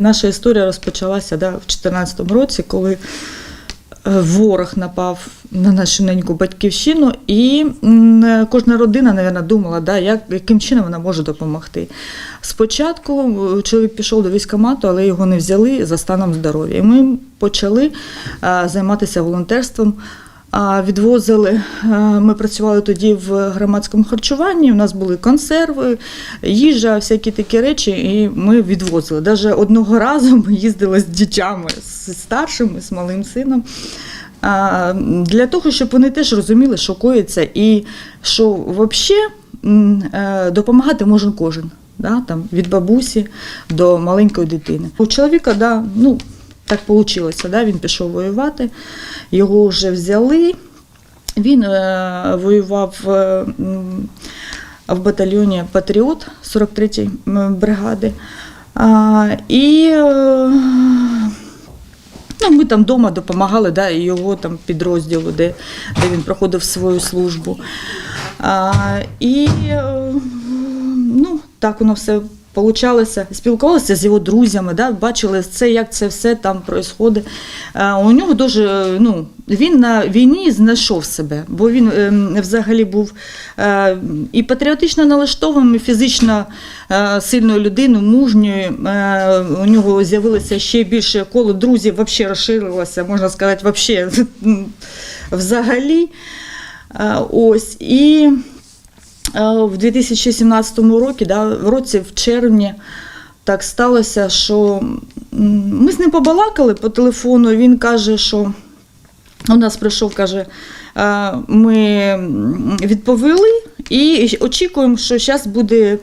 Наша історія розпочалася да, в 2014 році, коли е, ворог напав на нашу неньку батьківщину, і кожна родина, мабуть, думала, да, як, яким чином вона може допомогти. Спочатку е, чоловік пішов до військкомату, але його не взяли за станом здоров'я. І ми почали е, займатися волонтерством. Відвозили. е, Ми працювали тоді в громадському харчуванні. У нас були консерви, їжа, всякі такі речі, і ми відвозили. Даже одного разу ми їздили з дітьми, з старшим, з малим сином. Для того, щоб вони теж розуміли, що коїться, і що взагалі допомагати може кожен. Да, там, від бабусі до маленької дитини. У чоловіка, да, ну, так вийшло, да, він пішов воювати, його вже взяли. Він е, воював е, в батальйоні Патріот 43-ї бригади. А, і е, ну, ми там вдома допомагали да, його там підрозділу, де, де він проходив свою службу. А, і е, ну, так воно все получалося. Спілкувалися з його друзями, да, бачили це, як це все там відбувається. У нього дуже, ну, він на війні знайшов себе, бо він ем, взагалі був е, і патріотично налаштованим, і фізично е, сильною людиною, мужньою. Е, У нього з'явилося ще більше коло друзів, взагалі розширилося, можна сказати, взагалі. Е, Ось. І Е, в 2017 році, да, в році в червні, так сталося, що ми з ним побалакали по телефону. Він каже, що у нас прийшов, каже, е, ми відповіли і очікуємо, що зараз буде е,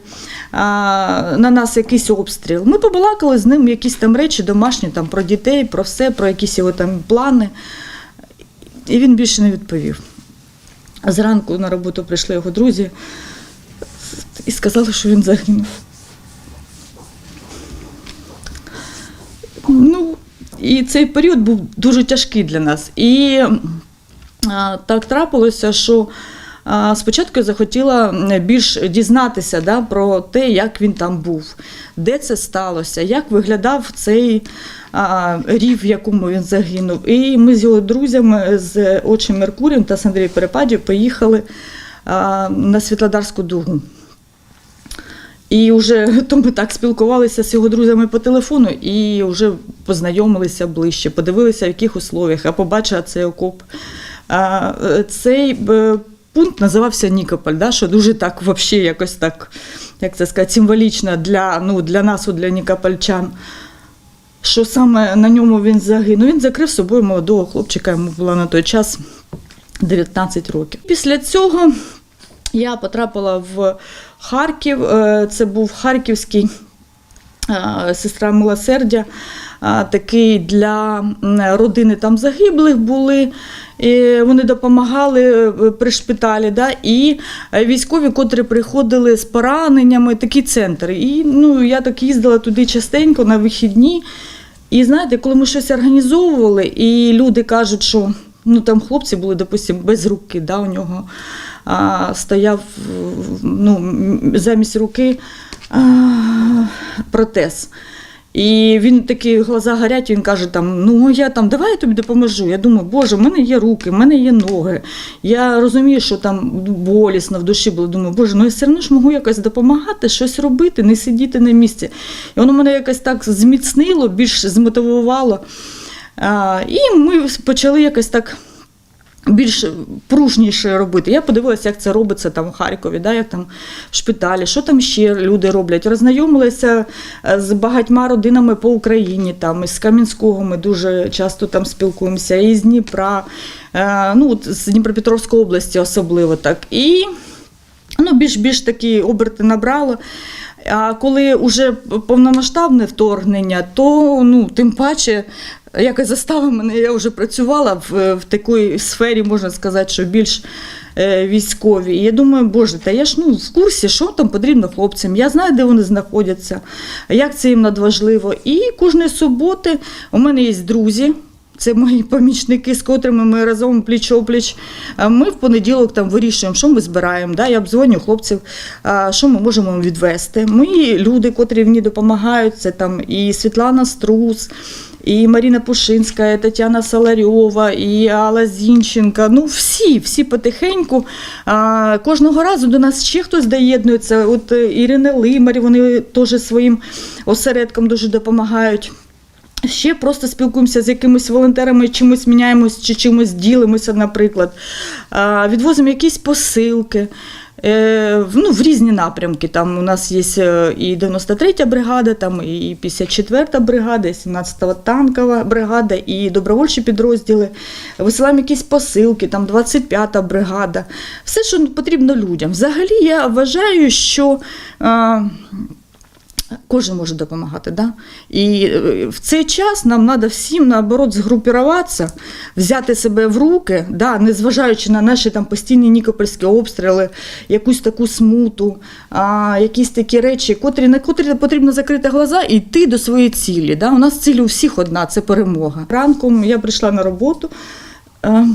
на нас якийсь обстріл. Ми побалакали з ним якісь там речі домашні, там про дітей, про все, про якісь його там плани. І він більше не відповів. Зранку на роботу прийшли його друзі і сказали, що він загинув. Ну, і цей період був дуже тяжкий для нас. І а, так трапилося, що спочатку я захотіла більш дізнатися да, про те, як він там був, де це сталося, як виглядав цей рів, в якому він загинув. І ми з його друзями, з Очим Меркурієм та з Андрієм Перепадів поїхали на Світлодарську дугу. І вже то ми так спілкувалися з його друзями по телефону і вже познайомилися ближче, подивилися, в яких условіях, а побачила цей окоп. Цей пункт називався Нікополь, да, що дуже так, взагалі, якось так, як це сказати, символічно для, ну, для нас, для нікопольчан. Що саме на ньому він загинув? Він закрив собою молодого хлопчика, йому було на той час 19 років. Після цього я потрапила в Харків. Е, Це був харківський сестра милосердя, е, такий для родини там загиблих були. І вони допомагали е, при шпиталі, да, і е, військові, котрі приходили з пораненнями, такий центр. І ну, я так їздила туди частенько на вихідні. І знаєте, коли ми щось організовували, і люди кажуть, що ну там хлопці були, допустимо, без руки, да, у нього а, стояв ну, замість руки а, протез. І він такі глаза горять, він каже: там, ну я там, давай я тобі допоможу. Я думаю, боже, в мене є руки, в мене є ноги. Я розумію, що там болісно в душі було. Думаю, боже, ну я все одно ж можу якось допомагати, щось робити, не сидіти на місці. І воно мене якось так зміцнило, більш змотивувало. А, і ми почали якось так більш пружніше робити. Я подивилася, як це робиться там у Харкові, да, як там в шпиталі, що там ще люди роблять. Роззнайомилася е, з багатьма родинами по Україні, там із Кам'янського ми дуже часто там спілкуємося, і з Дніпра, е, ну, з Дніпропетровської області особливо так. І ну, більш-більш такі оберти набрало. А коли вже повномасштабне вторгнення, то ну, тим паче якось заставила мене, я вже працювала в, в такій сфері, можна сказати, що більш е, військові. І я думаю, боже, та я ж ну, в курсі, що там потрібно хлопцям. Я знаю, де вони знаходяться, як це їм надважливо. І кожної суботи у мене є друзі. Це мої помічники, з котрими ми разом пліч-опліч. Ми в понеділок там вирішуємо, що ми збираємо. Да? Я обдзвоню хлопців, що ми можемо їм відвести. Мої люди, котрі мені допомагають, це там і Світлана Струс, і Маріна Пушинська, і Тетяна Саларьова, і Алла Зінченка. Ну, всі, всі потихеньку. А, кожного разу до нас ще хтось доєднується. От е, Ірина Лимарь, вони теж своїм осередком дуже допомагають. Ще просто спілкуємося з якимись волонтерами, чимось міняємось чи чимось ділимося, наприклад. Відвозимо якісь посилки. Е, ну, в різні напрямки. Там у нас є е, і 93-я бригада, там і 54-та бригада, і 17-та танкова бригада, і добровольчі підрозділи. Висилаємо якісь посилки, там 25-та бригада. Все, що потрібно людям. Взагалі, я вважаю, що. Кожен може допомагати, да? І е, в цей час нам треба всім наоборот згрупіруватися, взяти себе в руки, да, незважаючи на наші там постійні нікопольські обстріли, якусь таку смуту, а, якісь такі речі, котрі, на котрі потрібно закрити глаза і йти до своєї цілі. Да? У нас ціль у всіх одна це перемога. Ранком я прийшла на роботу. е,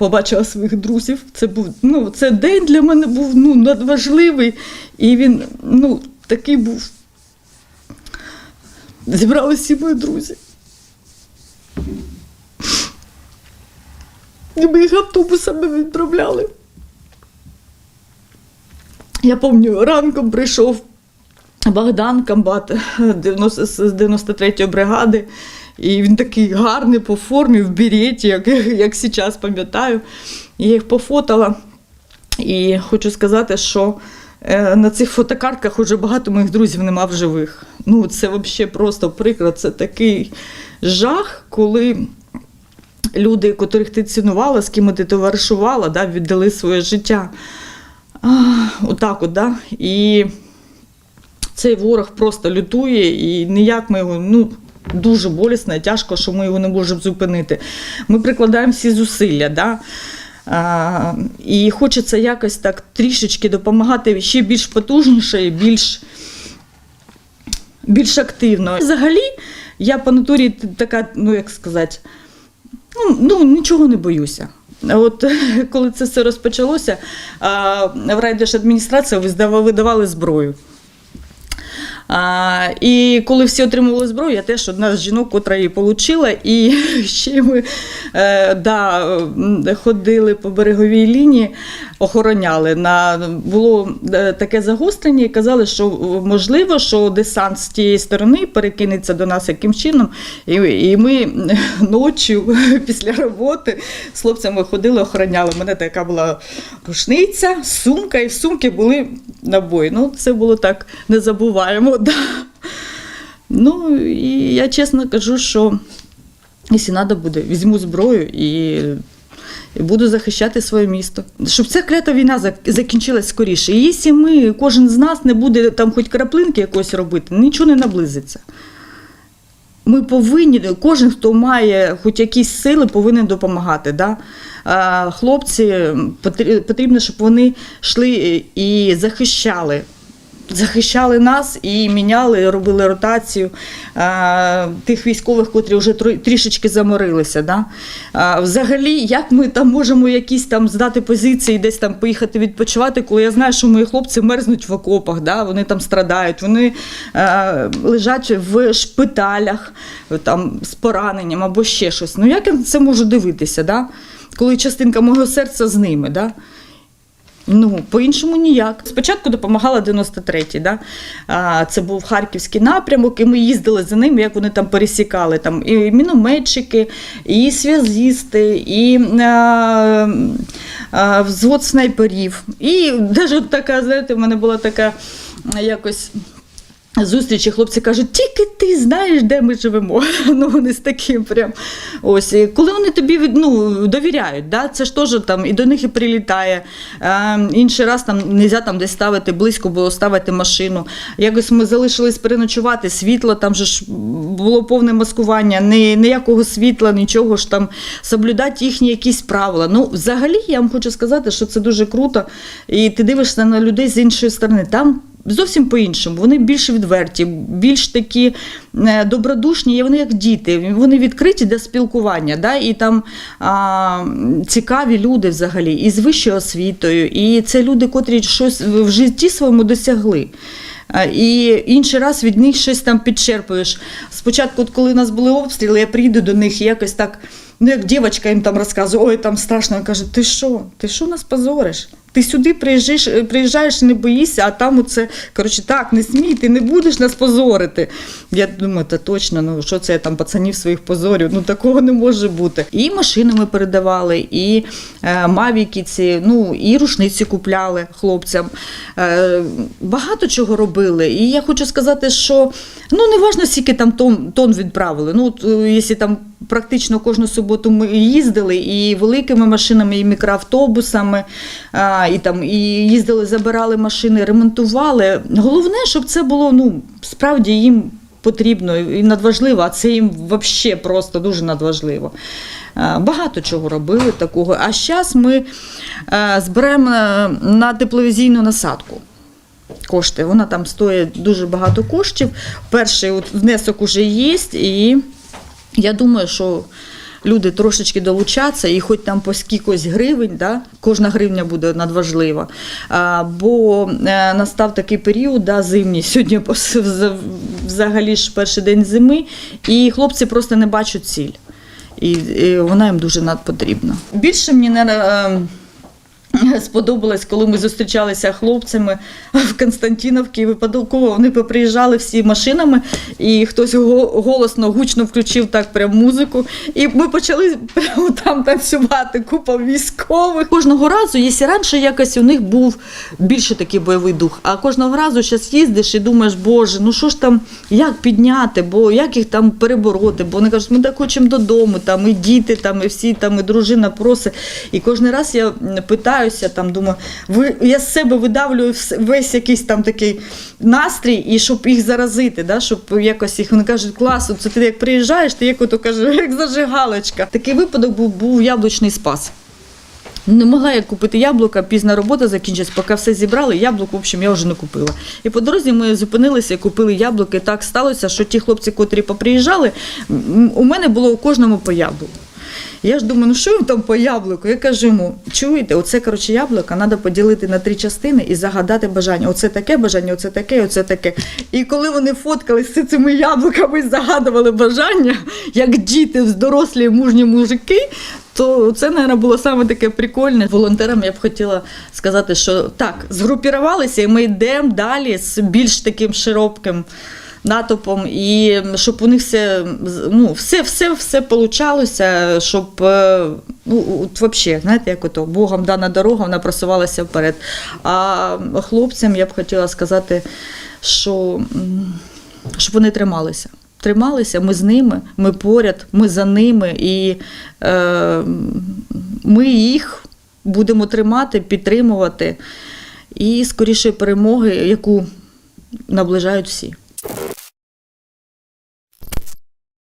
побачила своїх друзів. Це був ну, це день для мене був ну, надважливий. І він ну, такий був. Зібралися всі мої друзі. І ми їх автобусами відправляли. Я пам'ятаю, ранком прийшов Богдан Камбат 90 з 93-ї бригади. І він такий гарний по формі, в береті, як, як зараз пам'ятаю. Я їх пофотала. І хочу сказати, що е, на цих фотокартках уже багато моїх друзів нема в живих. Ну, це взагалі просто приклад. Це такий жах, коли люди, котрих ти цінувала, з ким ти товаришувала, да, віддали своє життя. А, отак от, да? І цей ворог просто лютує, і ніяк ми його, ну. Дуже болісно і тяжко, що ми його не можемо зупинити. Ми прикладаємо всі зусилля, да? а, і хочеться якось так трішечки допомагати ще більш потужніше і більш, більш активно. Взагалі, я по натурі така, ну як сказати, ну, ну нічого не боюся. От коли це все розпочалося, в райдержадміністрацію видавали зброю. А, і коли всі отримували зброю, я теж одна з жінок, котра її отримала. І ще ми е, да, ходили по береговій лінії, охороняли. На, було е, таке загострення і казали, що можливо, що десант з тієї сторони перекинеться до нас яким чином. І, і ми ночі після роботи з хлопцями ходили, охороняли. У мене така була рушниця, сумка, і в сумці були набої. Ну, це було так незабуваємо. Да. Ну, і я чесно кажу, що якщо треба буде, візьму зброю і, і буду захищати своє місто. Щоб ця клята війна зак- закінчилась скоріше. І якщо ми, кожен з нас не буде там хоч краплинки якось робити, нічого не наблизиться. Ми повинні, кожен, хто має хоч якісь сили, повинен допомагати. Да? Хлопці потрібно, щоб вони йшли і захищали. Захищали нас і міняли, робили ротацію а, тих військових, котрі вже трішечки заморилися. Да? А, взагалі, як ми там можемо якісь там здати позиції, десь там поїхати відпочивати, коли я знаю, що мої хлопці мерзнуть в окопах, да? вони там страдають, вони е, лежать в шпиталях там, з пораненням або ще щось. Ну як я на це можу дивитися, да? коли частинка мого серця з ними? Да? Ну, по-іншому ніяк. Спочатку допомагала 93-й, да? а, це був харківський напрямок, і ми їздили за ними, як вони там пересікали. Там і мінометчики, і зв'язісти, і а, а, взвод снайперів. І навіть така, знаєте, в мене була така якось. Зустрічі хлопці кажуть, тільки ти знаєш, де ми живемо. Ну вони з таким прям. Ось коли вони тобі ну, довіряють, да? це ж теж там і до них і прилітає. Е, інший раз там не можна там десь ставити близько, було ставити машину. Якось ми залишились переночувати, світло там же ж було повне маскування, ні, ніякого світла, нічого ж там соблюдати їхні якісь правила. Ну, взагалі, я вам хочу сказати, що це дуже круто. І ти дивишся на людей з іншої сторони. Там зовсім по-іншому. Вони більш відверті, більш такі е, добродушні, вони як діти. Вони відкриті для спілкування. Да? І там а, цікаві люди взагалі, і з вищою освітою. І це люди, котрі щось в житті своєму досягли. І інший раз від них щось там підчерпуєш. Спочатку, коли у нас були обстріли, я приїду до них і якось так, ну як дівчинка їм там розказує, ой, там страшно. Я кажу, ти що? Ти що нас позориш? Ти сюди приїжджаєш, приїжджаєш, не боїшся, а там оце, коротше, так, не смій, ти не будеш нас позорити. Я думаю, та точно, ну що це я там пацанів своїх позорю? Ну такого не може бути. І машини ми передавали, і е, мавіки ці, ну і рушниці купляли хлопцям. Е, багато чого робили. І я хочу сказати, що ну не важно, скільки там тон, тон відправили. Ну, е, якщо там практично кожну суботу ми їздили і великими машинами, і мікроавтобусами, і там і їздили, забирали машини, ремонтували. Головне, щоб це було ну, справді їм потрібно і надважливо, а це їм взагалі просто дуже надважливо. Багато чого робили такого. А зараз ми зберемо на тепловізійну насадку. Кошти. Вона там стоїть дуже багато коштів. Перший внесок уже є, і я думаю, що люди трошечки долучаться, і хоч там по скількось гривень, да, кожна гривня буде надважлива. А, бо е, настав такий період, да, зимній, сьогодні взагалі ж перший день зими, і хлопці просто не бачать ціль. І, і вона їм дуже надпотрібна. Більше мені не. Сподобалось, коли ми зустрічалися хлопцями в Константиновці. Випадково вони поприїжджали всі машинами, і хтось го- голосно, гучно включив так прям музику. І ми почали прямо там танцювати. Купа військових. Кожного разу, якщо раніше якось у них був більше такий бойовий дух, а кожного разу зараз їздиш і думаєш, боже, ну що ж там, як підняти, бо як їх там перебороти? Бо вони кажуть, ми так хочемо додому, там і діти, там, і всі там, і дружина просить. І кожен раз я м, питаюся, там думаю, я з себе видавлюю весь якийсь там такий настрій, і щоб їх заразити, да, щоб якось їх вони кажуть, клас, це ти як приїжджаєш, ти як ото каже, як зажигалочка. Такий випадок був, був яблучний спас. Не могла я купити яблука, пізна робота закінчилась, поки все зібрали, яблук, в общем, я вже не купила. І по дорозі ми зупинилися і купили яблуки. Так сталося, що ті хлопці, котрі поприїжджали, у мене було у кожному по яблуку. Я ж думаю, ну що їм там по яблуку? Я кажу йому, чуєте, оце коротше яблука треба поділити на три частини і загадати бажання. Оце таке бажання, оце таке, оце таке. І коли вони фоткалися з цими яблуками і загадували бажання, як діти, дорослі мужні мужики, то це, мабуть, було саме таке прикольне. Волонтерам я б хотіла сказати, що так, згрупірувалися, і ми йдемо далі з більш таким широким натовпом, і щоб у них все, ну, все, все, все получалося, щоб е, ну, от вообще, знаєте, як ото Богом дана дорога, вона просувалася вперед. А хлопцям я б хотіла сказати, що щоб вони трималися. Трималися, ми з ними, ми поряд, ми за ними, і е, ми їх будемо тримати, підтримувати і скоріше перемоги, яку наближають всі.